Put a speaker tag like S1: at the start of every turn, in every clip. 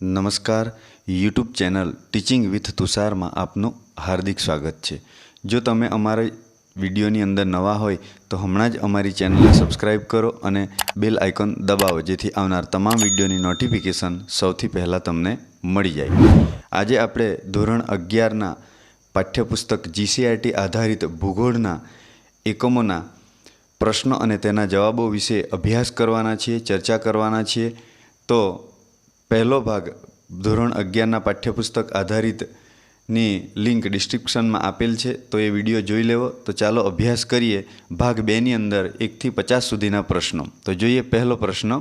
S1: નમસ્કાર. YouTube channel teaching with તુષારમાં આપનું હાર્દિક સ્વાગત છે. જો તમે અમારા વિડીયોની અંદર નવા હોય, તો હમણાં જ અમારી ચેનલને સબસ્ક્રાઈબ કરો અને બેલ આઇકોન દબાવો, જેથી આવનાર તમામ વિડીયોની નોટિફિકેશન સૌથી પહેલાં તમને મળી જાય. આજે આપણે ધોરણ અગિયારના પાઠ્યપુસ્તક જીસીઆરટી આધારિત ભૂગોળના એકમોના પ્રશ્નો અને તેના જવાબો વિશે અભ્યાસ કરવાના છીએ, ચર્ચા કરવાના છીએ. તો પહેલો ભાગ ધોરણ અગિયારના પાઠ્યપુસ્તક આધારિતની લિંક ડિસ્ક્રિપ્શનમાં આપેલ છે, તો એ વીડિયો જોઈ લેવો. તો ચાલો અભ્યાસ કરીએ ભાગ બેની અંદર એકથી પચાસ સુધીના પ્રશ્નો. તો જોઈએ પહેલો પ્રશ્ન.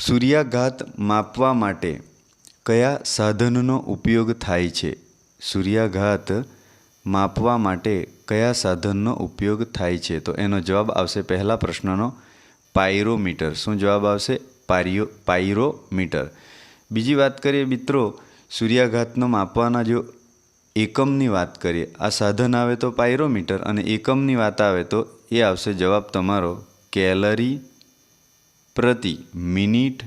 S1: સૂર્યાઘાત માપવા માટે કયા સાધનનો ઉપયોગ થાય છે? સૂર્યાઘાત માપવા માટે કયા સાધનનો ઉપયોગ થાય છે? તો એનો જવાબ આવશે પહેલા પ્રશ્નનો પાયરોમીટર. શું જવાબ આવશે? પારિયો, પાયરોમીટર. બીજી વાત કરીએ મિત્રો, સૂર્યાઘાતનો માપવાના જો એકમની વાત કરીએ, આ સાધન આવે તો પાયરોમીટર અને એકમની વાત આવે તો એ આવશે જવાબ તમારો, કેલરી પ્રતિ મિનિટ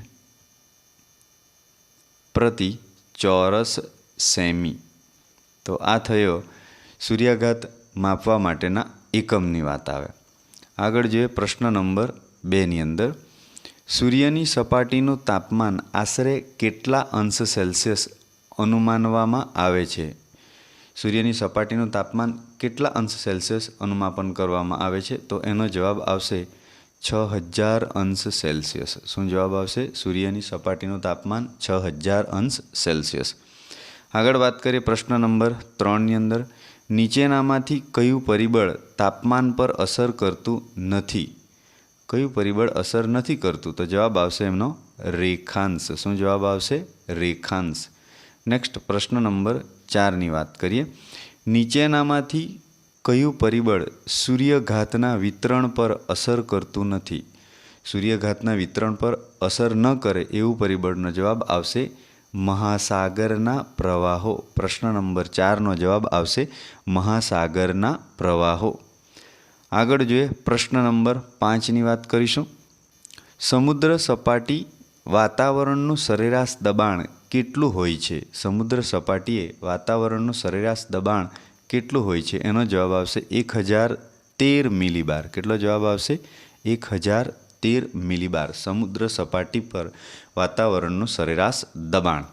S1: પ્રતિ ચોરસ સેમી. તો આ થયો સૂર્યાઘાત માપવા માટેના એકમની વાત આવે. આગળ જોઈએ પ્રશ્ન નંબર બેની અંદર. સૂર્યની સપાટીનું તાપમાન આશરે કેટલા અંશ સેલ્સિયસ અનુમાનવામાં આવે છે? સૂર્યની સપાટીનું તાપમાન કેટલા અંશ સેલ્સિયસ અનુમાપન કરવામાં આવે છે? તો એનો જવાબ આવશે છ હજાર અંશ સેલ્સિયસ. શું જવાબ આવશે? સૂર્યની સપાટીનું તાપમાન છ હજાર અંશ સેલ્સિયસ. આગળ વાત કરીએ પ્રશ્ન નંબર ત્રણની અંદર. નીચેનામાંથી કયું પરિબળ તાપમાન પર અસર કરતું નથી? કયું પરિબળ અસર નથી કરતું? તો જવાબ આવશે એમનો રેખાંશ. શું જવાબ આવશે? રેખાંશ. નેક્સ્ટ પ્રશ્ન નંબર ચારની વાત કરીએ. નીચેનામાંથી કયું પરિબળ સૂર્યઘાતના વિતરણ પર અસર કરતું નથી? સૂર્યઘાતના વિતરણ પર અસર ન કરે એવું પરિબળનો જવાબ આવશે મહાસાગરના પ્રવાહો. પ્રશ્ન નંબર ચારનો જવાબ આવશે મહાસાગરના પ્રવાહો. આગળ જોઈએ પ્રશ્ન નંબર પાંચની વાત કરીશું. સમુદ્ર સપાટી વાતાવરણનું સરેરાશ દબાણ કેટલું હોય છે? સમુદ્ર સપાટીએ વાતાવરણનું સરેરાશ દબાણ કેટલું હોય છે? એનો જવાબ આવશે એક હજાર તેર મિલીબાર. કેટલો જવાબ આવશે? એક હજાર તેર મિલીબાર. સમુદ્ર સપાટી પર વાતાવરણનું સરેરાશ દબાણ.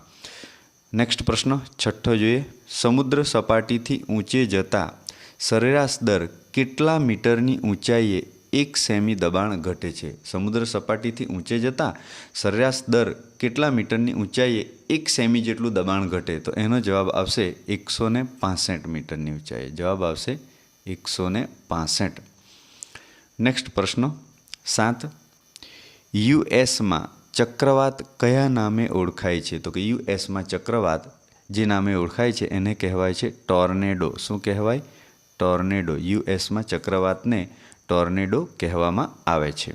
S1: નેક્સ્ટ પ્રશ્ન, છઠ્ઠો જોઈએ. સમુદ્ર સપાટીથી ઊંચે જતા સરેરાશ દર કેટલા મીટરની ઊંચાઈએ એક સેમી દબાણ ઘટે છે? સમુદ્ર સપાટીથી ઊંચે જતાં સરેરાશ દર કેટલા મીટરની ઊંચાઈએ એક સેમી જેટલું દબાણ ઘટે? તો એનો જવાબ આવશે એકસો ને પાસઠ મીટરની ઊંચાઈએ. જવાબ આવશે એકસો ને પાસઠ. નેક્સ્ટ પ્રશ્ન. સાત. યુએસમાં ચક્રવાત કયા નામે ઓળખાય છે? તો કે યુએસમાં ચક્રવાત જે નામે ઓળખાય છે એને કહેવાય છે ટોર્નેડો. શું કહેવાય? ટોર્નેડો યુએસમાં ચક્રવાતને ટોર્નેડો કહેવામાં આવે છે.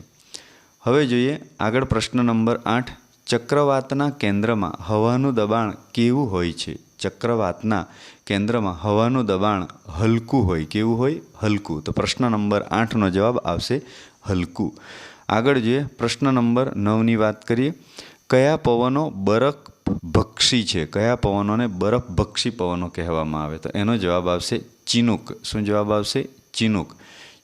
S1: હવે જોઈએ આગળ પ્રશ્ન નંબર આઠ. ચક્રવાતના કેન્દ્રમાં હવાનું દબાણ કેવું હોય છે? ચક્રવાતના કેન્દ્રમાં હવાનું દબાણ હલકું હોય. કેવું હોય? હલકું. તો પ્રશ્ન નંબર આઠનો જવાબ આવશે હલકું. આગળ જોઈએ પ્રશ્ન નંબર નવની વાત કરીએ. કયા પવનો બરફ ભક્ષી છે. કયા પવનોને બરફ ભક્ષી પવનો કહેવામાં આવે? તો એનો જવાબ આવશે ચિનુક. શું જવાબ આવશે? ચિનુક.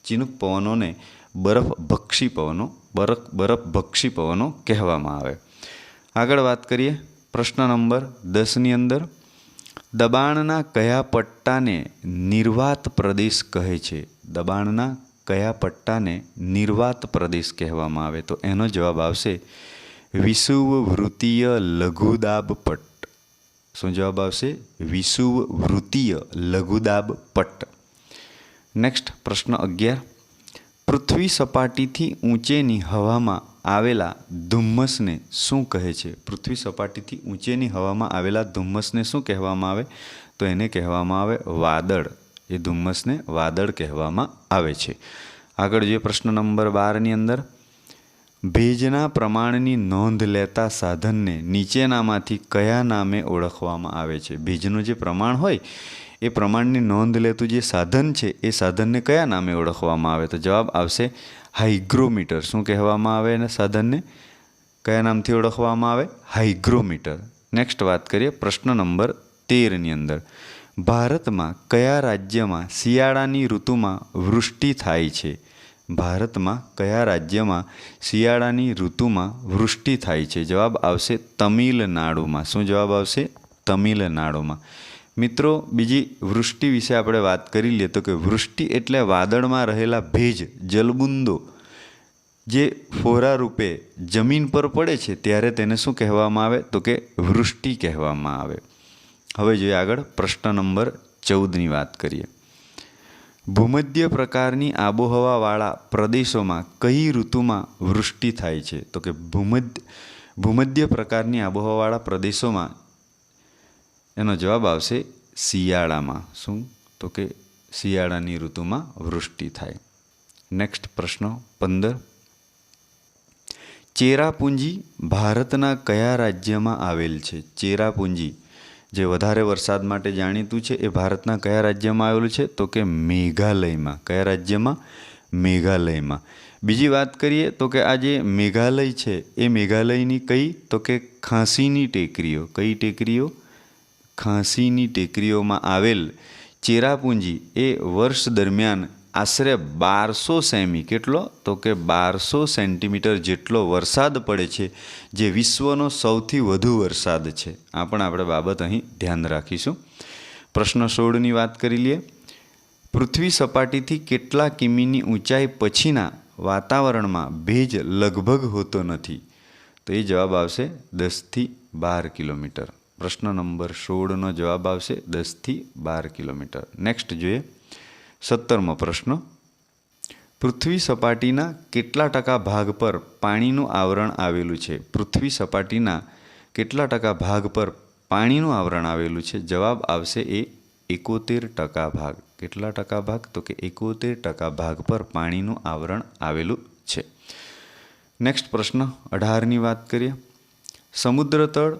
S1: ચિનુક પવનોને બરફ ભક્ષી પવનો, બરફ બરફ ભક્ષી પવનો કહેવામાં આવે. આગળ વાત કરીએ. પ્રશ્ન નંબર દસની અંદર, દબાણના કયા પટ્ટાને નિર્વાત પ્રદેશ કહે છે? દબાણના કયા પટ્ટાને નિર્વાત પ્રદેશ કહેવામાં આવે? તો એનો જવાબ આવશે વિષુવવૃત્તીય લઘુદાબ પટ્ટ શું જવાબ આવશે? વિષુવવૃત્તીય લઘુદાબ પટ્ટ નેક્સ્ટ પ્રશ્ન અગિયાર. પૃથ્વી સપાટીથી ઊંચેની હવામાં આવેલા ધુમ્મસને શું કહે છે? પૃથ્વી સપાટીથી ઊંચેની હવામાં આવેલા ધુમ્મસને શું કહેવામાં આવે? તો એને કહેવામાં આવે વાદળ. એ ધુમ્મસને વાદળ કહેવામાં આવે છે. આગળ જોઈએ પ્રશ્ન નંબર બારની અંદર. ભેજના પ્રમાણની નોંધ લેતા સાધનને નીચેનામાંથી કયા નામે ઓળખવામાં આવે છે? ભેજનું જે પ્રમાણ હોય, એ પ્રમાણની નોંધ લેતું જે સાધન છે, એ સાધનને કયા નામે ઓળખવામાં આવે? તો જવાબ આવશે હાઇગ્રોમીટર. શું કહેવામાં આવે એના સાધનને? કયા નામથી ઓળખવામાં આવે? હાઇગ્રોમીટર. નેક્સ્ટ વાત કરીએ પ્રશ્ન નંબર તેરની અંદર. ભારતમાં કયા રાજ્યમાં શિયાળાની ઋતુમાં વૃષ્ટિ થાય છે? ભારતમાં કયા રાજ્યમાં શિયાળાની ઋતુમાં વૃષ્ટિ થાય છે? જવાબ આવશે તમિલનાડુમાં. શું જવાબ આવશે? તમિલનાડુમાં. મિત્રો, બીજી વૃષ્ટિ વિશે આપણે વાત કરી લઈએ તો કે વૃષ્ટિ એટલે વાદળમાં રહેલા ભેજ, જલબુંદો, જે ફોરા રૂપે જમીન પર પડે છે, ત્યારે તેને શું કહેવામાં આવે? તો કે વૃષ્ટિ કહેવામાં આવે. હવે જોઈએ આગળ પ્રશ્ન નંબર ચૌદની વાત કરીએ. ભૂમધ્ય પ્રકારની આબોહવાવાળા પ્રદેશોમાં કઈ ઋતુમાં વૃષ્ટિ થાય છે? તો કે ભૂમધ્ય ભૂમધ્ય પ્રકારની આબોહવાવાળા પ્રદેશોમાં એનો જવાબ આવશે શિયાળામાં. શું? તો કે શિયાળાની ઋતુમાં વૃષ્ટિ થાય. નેક્સ્ટ પ્રશ્ન પંદર. ચેરાપુંજી ભારતના કયા રાજ્યમાં આવેલ છે? ચેરાપુંજી જે વધારે વરસાદ માટે જાણીતું છે, એ ભારતના કયા રાજ્યમાં આવેલું છે? તો કે મેઘાલયમાં. કયા રાજ્યમાં? મેઘાલયમાં. બીજી વાત કરીએ તો કે આ જે મેઘાલય છે, એ મેઘાલયની કઈ? તો કે ખાંસીની ટેકરીઓ. કઈ ટેકરીઓ? ખાંસીની ટેકરીઓમાં આવેલ ચેરાપુંજી એ વર્ષ દરમિયાન આશરે બારસો સેમી. કેટલો? તો કે બારસો સેન્ટીમીટર જેટલો વરસાદ પડે છે, જે વિશ્વનો સૌથી વધુ વરસાદ છે. આ પણ આપણે બાબત અહીં ધ્યાન રાખીશું. પ્રશ્ન સોળની વાત કરી લઈએ. પૃથ્વી સપાટીથી કેટલા કિમીની ઊંચાઈ પછીના વાતાવરણમાં ભેજ લગભગ હોતો નથી? તો એ જવાબ આવશે દસથી બાર કિલોમીટર. પ્રશ્ન નંબર સોળનો જવાબ આવશે દસથી બાર કિલોમીટર. નેક્સ્ટ જોઈએ. સત્તરમો પ્રશ્ન. પૃથ્વી સપાટીના કેટલા ટકા ભાગ પર પાણીનું આવરણ આવેલું છે? પૃથ્વી સપાટીના કેટલા ટકા ભાગ પર પાણીનું આવરણ આવેલું છે? જવાબ આવશે એ એકોતેર ટકા ભાગ. કેટલા ટકા ભાગ? તો કે એકોતેર ટકા ભાગ પર પાણીનું આવરણ આવેલું છે. નેક્સ્ટ પ્રશ્ન, અઢારની વાત કરીએ. સમુદ્ર તળ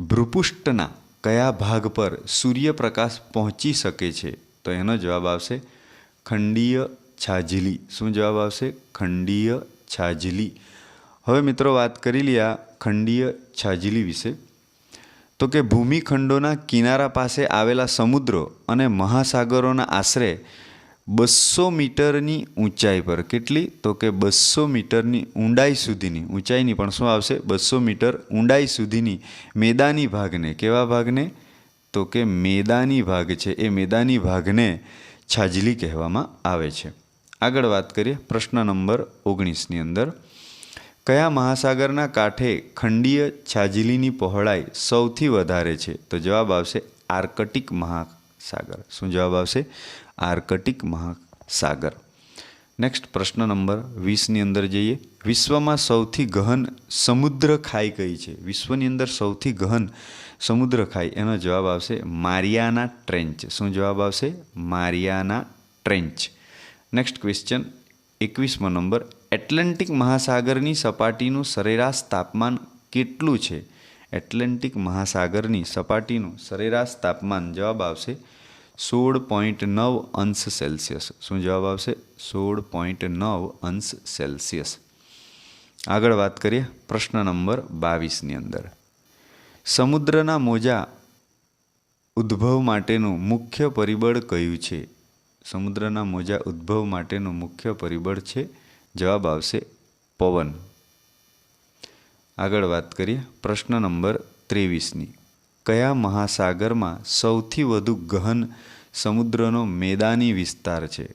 S1: ભૃપુષ્ઠના કયા ભાગ પર સૂર્યપ્રકાશ પહોંચી શકે છે? તો એનો જવાબ આવશે ખંડીય છાજલી. શું જવાબ આવશે? ખંડીય છાજલી. હવે મિત્રો વાત કરી લઈએ આ ખંડીય છાજલી વિશે. તો કે ભૂમિખંડોના કિનારા પાસે આવેલા સમુદ્રો અને મહાસાગરોના આશરે બસો મીટરની ઊંચાઈ પર. કેટલી? તો કે બસો મીટરની ઊંડાઈ સુધીની. ઊંચાઈની પણ શું આવશે? બસો મીટર ઊંડાઈ સુધીની મેદાની ભાગને. કેવા ભાગને? તો કે મેદાની ભાગ છે, એ મેદાની ભાગને છાજલી કહેવામાં આવે છે. આગળ વાત કરીએ પ્રશ્ન નંબર ઓગણીસની અંદર. કયા મહાસાગરના કાંઠે ખંડીય છાજલીની પહોળાઈ સૌથી વધારે છે? તો જવાબ આવશે આર્કટિક મહાસાગર. શું જવાબ આવશે? આર્કટિક મહાસાગર. નેક્સ્ટ પ્રશ્ન નંબર વીસની અંદર જઈએ. વિશ્વમાં સૌથી ગહન સમુદ્ર ખાઈ કઈ છે? વિશ્વની અંદર સૌથી ગહન સમુદ્ર ખાઈ, એનો જવાબ આવશે મારિયાના ટ્રેન્ચ. શું જવાબ આવશે? Mariana trench. નેક્સ્ટ ક્વેશ્ચન એકવીસમો નંબર. એટલાન્ટિક મહાસાગરની સપાટીનું સરેરાશ તાપમાન કેટલું છે? એટલાન્ટિક મહાસાગરની સપાટીનું સરેરાશ તાપમાન જવાબ આવશે સોળ પોઈન્ટ નવ અંશ સેલ્સિયસ. શું જવાબ આવશે? સોળ પોઈન્ટ નવ અંશ સેલ્સિયસ. આગળ વાત કરીએ પ્રશ્ન નંબર બાવીસની અંદર. સમુદ્રના મોજા ઉદ્ભવ માટેનું મુખ્ય પરિબળ કયું છે? સમુદ્રના મોજા ઉદ્ભવ માટેનું મુખ્ય પરિબળ છે? જવાબ આવશે પવન. આગળ વાત કરીએ પ્રશ્ન નંબર ત્રેવીસની. કયા મહાસાગરમાં સૌથી વધુ ગહન સમુદ્રનો મેદાની વિસ્તાર છે?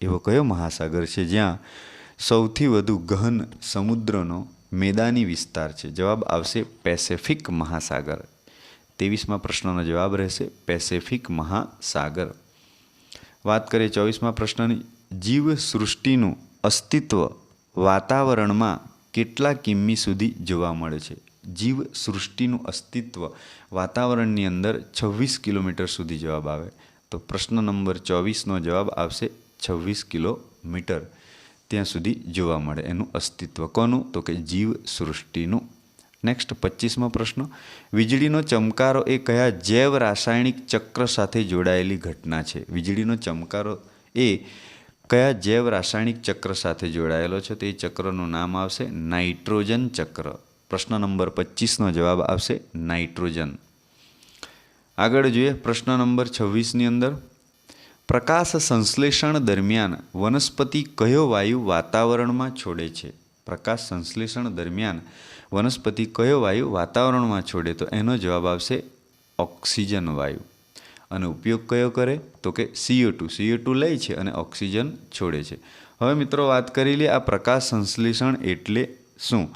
S1: એવો કયો મહાસાગર છે જ્યાં સૌથી વધુ ગહન સમુદ્રનો મેદાની વિસ્તાર છે. જવાબ આવશે પેસેફિક મહાસાગર. ત્રેવીસમાં પ્રશ્નનો જવાબ રહેશે પેસેફિક મહાસાગર. વાત કરીએ ચોવીસમાં પ્રશ્નની. જીવ સૃષ્ટિનું અસ્તિત્વ વાતાવરણમાં કેટલા કિમ્મી સુધી જોવા મળે છે? જીવ સૃષ્ટિનું અસ્તિત્વ વાતાવરણની અંદર છવ્વીસ કિલોમીટર સુધી જવાબ આવે. તો પ્રશ્ન નંબર ચોવીસનો જવાબ આવશે છવ્વીસ કિલોમીટર. ત્યાં સુધી જોવા મળે એનું અસ્તિત્વ કોનું? તો કે જીવ સૃષ્ટિનું. નેક્સ્ટ પચીસમો પ્રશ્ન. વીજળીનો ચમકારો એ કયા જૈવ રાસાયણિક ચક્ર સાથે જોડાયેલી ઘટના છે? વીજળીનો ચમકારો એ કયા જૈવ રાસાયણિક ચક્ર સાથે જોડાયેલો છે? તે ચક્રનું નામ આવશે નાઇટ્રોજન ચક્ર. પ્રશ્ન નંબર પચીસનો જવાબ આવશે નાઇટ્રોજન. આગળ જોઈએ પ્રશ્ન નંબર છવ્વીસની અંદર. પ્રકાશ સંશ્લેષણ દરમિયાન વનસ્પતિ કયો વાયુ વાતાવરણમાં છોડે છે? પ્રકાશ સંશ્લેષણ દરમિયાન વનસ્પતિ કયો વાયુ વાતાવરણમાં છોડે? તો એનો જવાબ આવશે ઓક્સિજન વાયુ. અને ઉપયોગ કયો કરે? તો કે સીઓ ટુ સીઓ ટુ લે છે અને ઓક્સિજન છોડે છે. હવે મિત્રો વાત કરી લઈએ આ પ્રકાશ સંશ્લેષણ એટલે શું?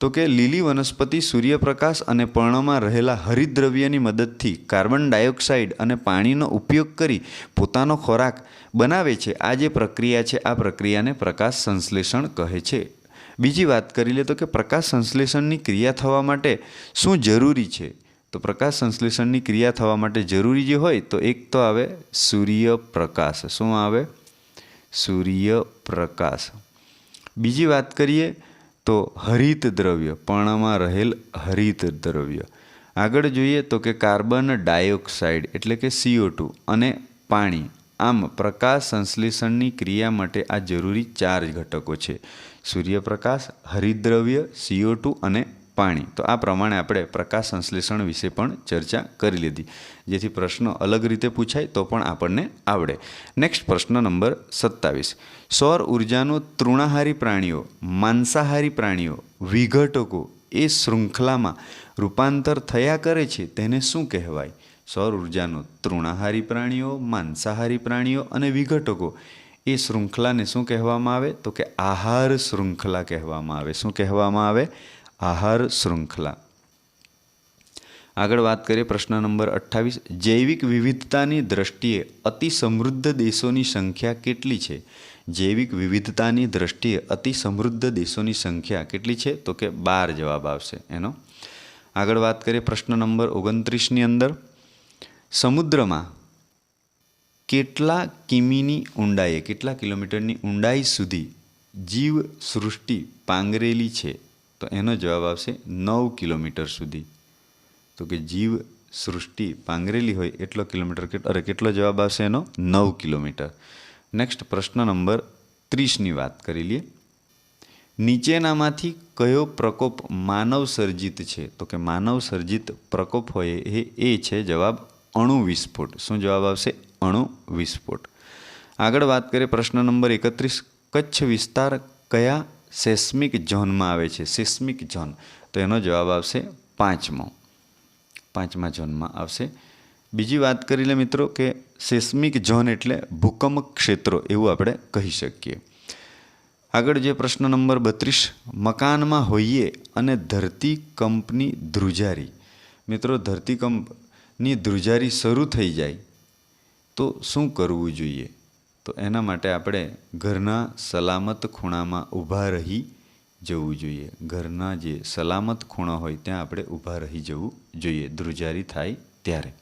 S1: તો કે લીલી વનસ્પતિ સૂર્યપ્રકાશ અને પર્ણમાં રહેલા હરિદ્રવ્યની મદદથી કાર્બન ડાયોક્સાઇડ અને પાણીનો ઉપયોગ કરી પોતાનો ખોરાક બનાવે છે. આ જે પ્રક્રિયા છે, આ પ્રક્રિયાને પ્રકાશ સંશ્લેષણ કહે છે. બીજી વાત કરી લે તો કે પ્રકાશ સંશ્લેષણની ક્રિયા થવા માટે શું જરૂરી છે? તો પ્રકાશ સંશ્લેષણની ક્રિયા થવા માટે જરૂરી જે હોય તો એક તો આવે સૂર્યપ્રકાશ. શું આવે? સૂર્યપ્રકાશ. બીજી વાત કરીએ તો હરિત દ્રવ્ય, પર્ણમાં રહેલ હરિત દ્રવ્ય. આગળ જોઈએ તો કે કાર્બન ડાયોક્સાઇડ એટલે કે સીઓ ટુ અને પાણી. આમ પ્રકાશ સંશ્લેષણની ક્રિયા માટે આ જરૂરી ચાર ઘટકો છે. સૂર્યપ્રકાશ હરિતદ્રવ્ય સીઓ ટુ અને પાણી. તો આ પ્રમાણે આપણે પ્રકાશ સંશ્લેષણ વિશે પણ ચર્ચા કરી લીધી. જેથી પ્રશ્ન અલગ રીતે પૂછાય તો પણ આપણને આવડે. નેક્સ્ટ પ્રશ્ન નંબર સત્તાવીસ. સૌર ઉર્જાનો તૃણાહારી પ્રાણીઓ, માંસાહારી પ્રાણીઓ, વિઘટકો એ શૃંખલામાં રૂપાંતર થયા કરે છે તેને શું કહેવાય? સૌર ઉર્જાનો તૃણાહારી પ્રાણીઓ, માંસાહારી પ્રાણીઓ અને વિઘટકો એ શૃંખલાને શું કહેવામાં આવે? તો કે આહાર શૃંખલા કહેવામાં આવે. શું કહેવામાં આવે? આહાર શૃંખલા. આગળ વાત કરીએ પ્રશ્ન નંબર અઠ્ઠાવીસ. જૈવિક વિવિધતાની દ્રષ્ટિએ અતિ સમૃદ્ધ દેશોની સંખ્યા કેટલી છે? જૈવિક વિવિધતાની દ્રષ્ટિએ અતિ સમૃદ્ધ દેશોની સંખ્યા કેટલી છે? તો કે બાર જવાબ આવશે એનો. આગળ વાત કરીએ પ્રશ્ન નંબર ઓગણત્રીસની અંદર. સમુદ્રમાં કેટલા કિમીની ઊંડાઈએ, કેટલા કિલોમીટરની ઊંડાઈ સુધી જીવ સૃષ્ટિ પાંગરેલી છે? તો એનો જવાબ આવશે નવ કિલોમીટર સુધી. તો કે જીવ સૃષ્ટિ પાંગરેલી હોય એટલો કિલોમીટર અરે કેટલો જવાબ આવશે એનો? નવ કિલોમીટર. નેક્સ્ટ પ્રશ્ન નંબર ત્રીસની વાત કરી લઈએ. નીચેનામાંથી કયો પ્રકોપ માનવ સર્જિત છે? તો કે માનવ સર્જિત પ્રકોપ હોય એ એ છે જવાબ અણુ વિસ્ફોટ શું જવાબ આવશે? અણુ વિસ્ફોટ આગળ વાત કરીએ પ્રશ્ન નંબર એકત્રીસ. કચ્છ વિસ્તાર કયા સેસ્મિક ઝોનમાં આવે છે. Seismic zone. તો એનો જવાબ આવશે પાંચમો. પાંચમા ઝોનમાં આવશે. બીજી વાત કરી લે મિત્રો કે સેસ્મિક ઝોન એટલે ભૂકંપ ક્ષેત્રો એવું આપણે કહી શકીએ. આગળ જે પ્રશ્ન નંબર બત્રીસ, મકાનમાં હોઈએ અને ધરતીકંપની ધ્રુજારી. મિત્રો ધરતીકંપની ધ્રુજારી શરૂ થઈ જાય તો શું કરવું જોઈએ? તો એના માટે આપણે ઘરના સલામત ખૂણામાં ઊભા રહી જવું જોઈએ. ઘરના જે સલામત ખૂણા હોય ત્યાં આપણે ઊભા રહી જવું જોઈએ. ધ્રુજારી થાય ત્યારે.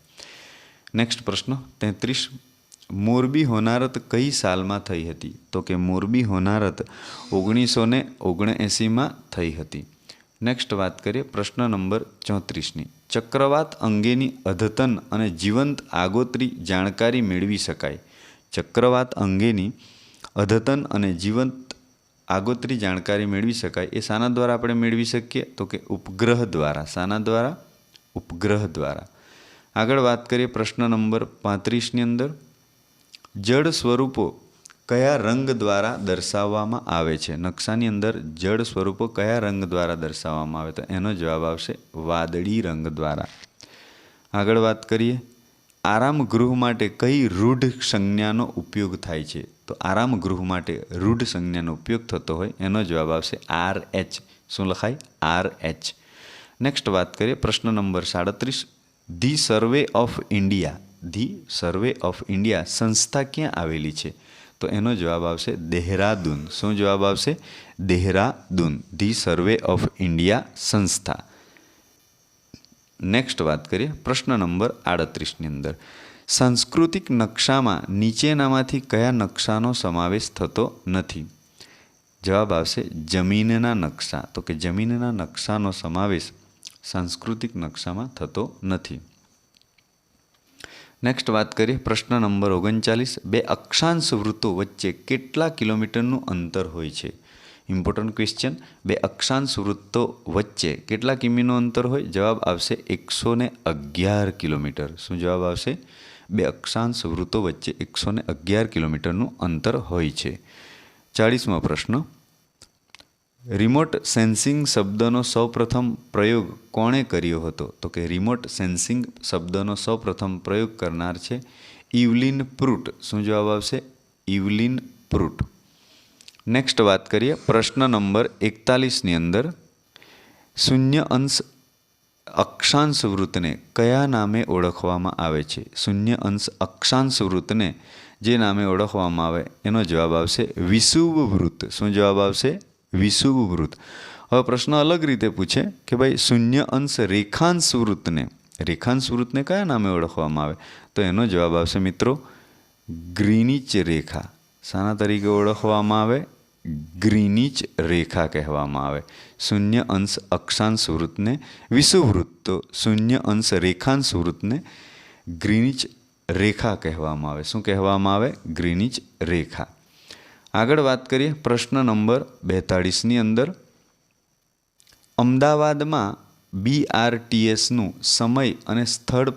S1: નેક્સ્ટ પ્રશ્ન, તેત્રીસ, મોરબી હોનારત કઈ સાલમાં થઈ હતી? તો કે મોરબી હોનારત ઓગણીસો ને ઓગણએંસીમાં થઈ હતી. નેક્સ્ટ વાત કરીએ, પ્રશ્ન નંબર ચોત્રીસની. ચક્રવાત અંગેની અદ્યતન અને જીવંત આગોતરી જાણકારી મેળવી શકાય. ચક્રવાત અંગેની અદ્યતન અને જીવંત આગોતરી જાણકારી મેળવી શકાય. એ શાના દ્વારા આપણે મેળવી શકીએ? તો કે ઉપગ્રહ દ્વારા. શાના દ્વારા? ઉપગ્રહ દ્વારા. આગળ વાત કરીએ પ્રશ્ન નંબર પાંત્રીસની અંદર. જળ સ્વરૂપો કયા રંગ દ્વારા દર્શાવવામાં આવે છે? નકશાની અંદર જળ સ્વરૂપો કયા રંગ દ્વારા દર્શાવવામાં આવે? તો એનો જવાબ આવશે વાદળી રંગ દ્વારા. આગળ વાત કરીએ. આરામ ગૃહ માટે કઈ રૂઢ સંજ્ઞાનો ઉપયોગ થાય છે? તો આરામ ગૃહ માટે રૂઢ સંજ્ઞાનો ઉપયોગ થતો હોય, એનો જવાબ આવશે આર એચ. શું લખાય? R H. નેક્સ્ટ વાત કરીએ, પ્રશ્ન નંબર સાડત્રીસ. The survey of India. The survey of India સંસ્થા ક્યાં આવેલી છે? તો એનો જવાબ આવશે દેહરાદૂન. શું જવાબ આવશે? Dehradun. The survey of India સંસ્થા. નેક્સ્ટ વાત કરીએ, પ્રશ્ન નંબર આડત્રીસની અંદર. સાંસ્કૃતિક નકશામાં નીચેનામાંથી કયા નકશાનો સમાવેશ થતો નથી? જવાબ આવશે, જમીનના નકશા. તો કે જમીનના નકશાનો સમાવેશ સાંસ્કૃતિક નકશામાં થતો નથી. નેક્સ્ટ વાત કરીએ, પ્રશ્ન નંબર ઓગણચાલીસ. બે અક્ષાંશ વૃત્તો વચ્ચે કેટલા કિલોમીટરનું અંતર હોય છે? ઇમ્પોર્ટન્ટ ક્વેશ્ચન બે અક્ષાંશ વૃત્તો વચ્ચે કેટલા કિમીનું અંતર હોય? જવાબ આવશે એકસો અગિયાર કિલોમીટર. શું જવાબ આવશે? બે અક્ષાંશ વૃત્તો વચ્ચે એકસો અગિયાર કિલોમીટરનું અંતર હોય છે. ચાળીસમો પ્રશ્ન. રિમોટ સેન્સિંગ શબ્દનો સૌપ્રથમ પ્રયોગ કોણે કર્યો હતો? તો કે રિમોટ સેન્સિંગ શબ્દનો સૌપ્રથમ પ્રયોગ કરનાર છે ઇવલિન પ્રુટ. શું જવાબ આવશે? ઇવલિન પ્રુટ. નેક્સ્ટ વાત કરીએ. પ્રશ્ન નંબર એકતાલીસની અંદર, શૂન્ય અંશ અક્ષાંશ વૃત્તને કયા નામે ઓળખવામાં આવે છે? શૂન્ય અંશ અક્ષાંશ વૃત્તને જે નામે ઓળખવામાં આવે, એનો જવાબ આવશે વિષુવ વૃત્ત. શું જવાબ આવશે? વિષુવ વૃત્ત. હવે પ્રશ્ન અલગ રીતે પૂછે કે ભાઈ, શૂન્ય અંશ રેખાંશ વૃત્તને રેખાંશ વૃત્તને કયા નામે ઓળખવામાં આવે? તો એનો જવાબ આવશે, મિત્રો, ગ્રીનિચ રેખા. શાના તરીકે ઓળખવામાં આવે? ગ્રીનિચ રેખા કહેવામાં આવે. શૂન્ય અંશ અક્ષાંશ વૃત્તને વિષુવવૃત્ત તો શૂન્ય અંશ રેખાંશ વૃત્તને ગ્રીનિચ રેખા કહેવામાં આવે. શું કહેવામાં આવે? ગ્રીનિચ રેખા. આગળ વાત કરીએ પ્રશ્ન નંબર બેતાળીસની અંદર. અમદાવાદમાં બીઆરટીએસનું સમય અને સ્થળ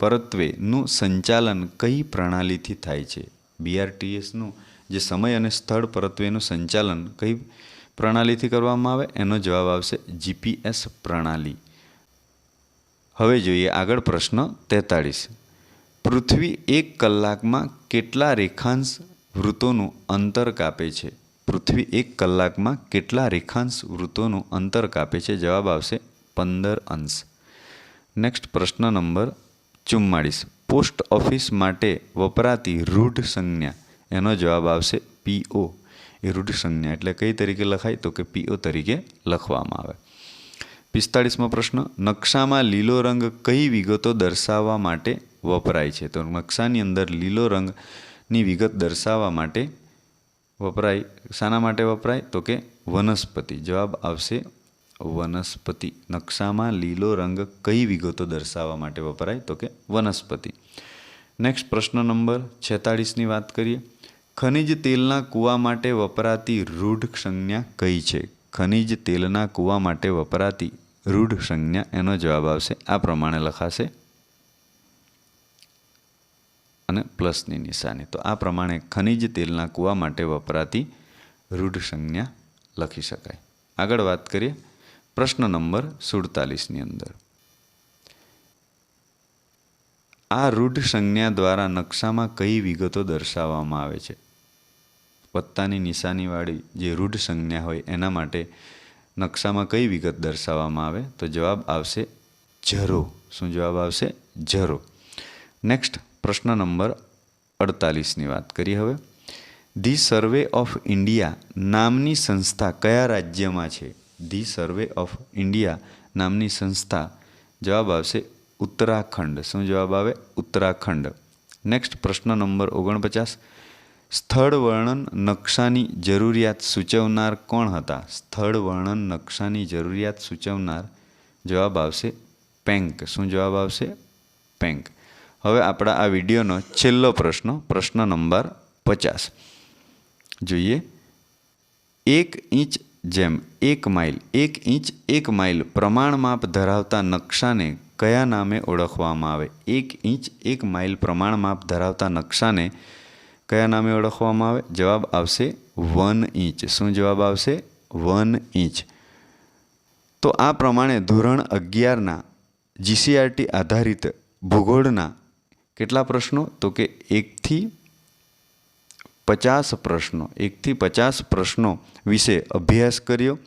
S1: પરત્વેનું સંચાલન કઈ પ્રણાલીથી થાય છે? બીઆરટીએસનું જે સમય અને સ્થળ પરત્વેનું સંચાલન કઈ પ્રણાલીથી કરવામાં આવે? એનો જવાબ આવશે જીપીએસ પ્રણાલી. હવે જોઈએ આગળ પ્રશ્ન તેતાળીસ. પૃથ્વી એક કલાકમાં કેટલા રેખાંશ વૃત્તોનું અંતર કાપે છે? પૃથ્વી એક કલાકમાં કેટલા રેખાંશ વૃત્તોનું અંતર કાપે છે? જવાબ આવશે પંદર અંશ. નેક્સ્ટ પ્રશ્ન નંબર ચુમ્માળીસ. પોસ્ટ ઓફિસ માટે વપરાતી રૂઢ સંજ્ઞા. એનો જવાબ આવશે પીઓ એ રૂઢ સંજ્ઞા એટલે કઈ તરીકે લખાય? તો કે પીઓ તરીકે લખવામાં આવે. પિસ્તાળીસમો પ્રશ્ન, નકશામાં લીલો રંગ કઈ વિગતો દર્શાવવા માટે વપરાય છે? તો નકશાની અંદર લીલો રંગની વિગત દર્શાવવા માટે વપરાય. શાના માટે વપરાય? તો કે વનસ્પતિ. જવાબ આવશે વનસ્પતિ. નકશામાં લીલો રંગ કઈ વિગતો દર્શાવવા માટે વપરાય? તો કે વનસ્પતિ. નેક્સ્ટ પ્રશ્ન નંબર, છેતાળીસની વાત કરીએ. ખનિજ તેલના કૂવા માટે વપરાતી રૂઢ સંજ્ઞા કઈ છે? ખનિજ તેલના કૂવા માટે વપરાતી રૂઢ સંજ્ઞા એનો જવાબ આવશે. આ પ્રમાણે લખાશે. અને પ્લસની નિશાની. તો આ પ્રમાણે ખનિજ તેલના કૂવા માટે વપરાતી રૂઢ સંજ્ઞા લખી શકાય. આગળ વાત કરીએ. પ્રશ્ન નંબર સુડતાલીસની અંદર. આ રૂઢ સંજ્ઞા દ્વારા નકશામાં કઈ વિગતો દર્શાવવામાં આવે છે? પત્તાની નિશાનીવાળી જે રૂઢ સંજ્ઞા હોય એના માટે નકશામાં કઈ વિગત દર્શાવવામાં આવે? તો જવાબ આવશે ઝરો શું જવાબ આવશે? ઝરો નેક્સ્ટ પ્રશ્ન નંબર અડતાલીસની વાત કરીએ હવે. ધી સર્વે ઓફ ઇન્ડિયા નામની સંસ્થા કયા રાજ્યમાં છે? ધી સર્વે ઓફ ઇન્ડિયા નામની સંસ્થા. જવાબ આવશે ઉત્તરાખંડ. શું જવાબ આવે? ઉત્તરાખંડ. નેક્સ્ટ પ્રશ્ન નંબર ઓગણપચાસ. સ્થળ વર્ણન નકશાની જરૂરિયાત સૂચવનાર કોણ હતા? સ્થળ વર્ણન નકશાની જરૂરિયાત સૂચવનાર જવાબ આવશે પેંક. શું જવાબ આવશે? પેંક. હવે આપણા આ વિડીયોનો છેલ્લો પ્રશ્ન પ્રશ્ન નંબર પચાસ. જોઈએ. એક ઇંચ જેમ એક માઇલ, એક ઇંચ, એક માઇલ પ્રમાણ માપ ધરાવતા નકશાને કયા નામે ઓળખવામાં આવે? એક ઇંચ, એક માઇલ પ્રમાણ માપ ધરાવતા નકશાને કયા નામે ઓળખવામાં આવે? જવાબ આવશે વન ઇંચ. શું જવાબ આવશે? One inch. તો આ પ્રમાણે ધોરણ અગિયારના જીસીઆરટી આધારિત ભૂગોળના કેટલા પ્રશ્નો? તો કે એકથી પચાસ પ્રશ્નો, એકથી પચાસ પ્રશ્નો વિશે અભ્યાસ કર્યો.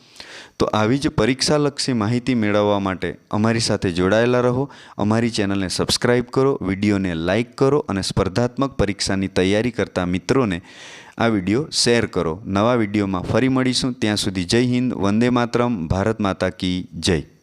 S1: તો આવી જ પરીક્ષાલક્ષી માહિતી મેળવવા માટે અમારી સાથે જોડાયેલા રહો. અમારી ચેનલને સબસ્ક્રાઈબ કરો, વિડીયોને લાઇક કરો અને સ્પર્ધાત્મક પરીક્ષાની તૈયારી કરતા મિત્રોને આ વીડિયો શેર કરો. નવા વિડીયોમાં ફરી મળીશું. ત્યાં સુધી જય હિન્દ, વંદે માતરમ, ભારત માતા કી જય.